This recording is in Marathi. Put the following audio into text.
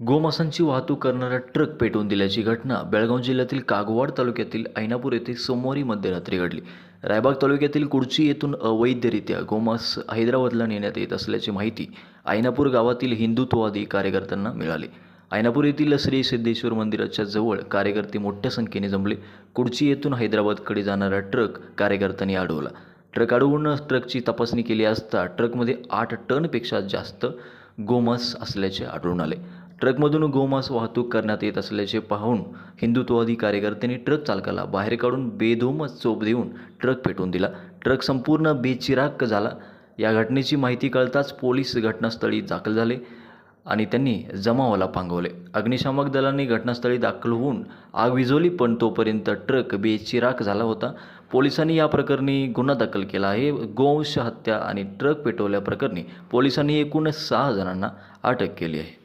गोमासांची वाहतूक करणारा ट्रक पेटवून दिल्याची घटना बेळगाव जिल्ह्यातील कागवाड तालुक्यातील ऐनापूर येथे सोमवारी मध्यरात्री घडली. रायबाग तालुक्यातील कुडची येथून अवैधरित्या गोमांस हैदराबादला नेण्यात येत असल्याची माहिती ऐनापूर गावातील हिंदुत्ववादी कार्यकर्त्यांना मिळाली. ऐनापूर येथील श्री सिद्धेश्वर मंदिराच्या जवळ कार्यकर्ते मोठ्या संख्येने जमले. कुडची येथून हैदराबादकडे जाणारा ट्रक कार्यकर्त्यांनी अडवला. ट्रक अडवून ट्रकची तपासणी केली असता ट्रकमध्ये आठ टनपेक्षा जास्त गोमांस असल्याचे आढळून आले. ट्रकमधून गोमांस वाहतूक करण्यात येत असल्याचे पाहून हिंदुत्ववादी कार्यकर्त्यांनी ट्रक चालकाला बाहेर काढून बेधोम चोप देऊन ट्रक पेटवून दिला. ट्रक संपूर्ण बेचिराक झाला. या घटनेची माहिती कळताच पोलीस घटनास्थळी दाखल झाले आणि त्यांनी जमावाला पांगवले. अग्निशामक दलांनी घटनास्थळी दाखल होऊन आग विझवली पण तोपर्यंत ट्रक बेचिराक झाला होता. पोलिसांनी या प्रकरणी गुन्हा दाखल केला आहे. गोवंश हत्या आणि ट्रक पेटवल्याप्रकरणी पोलिसांनी एकूण सहा जणांना अटक केली आहे.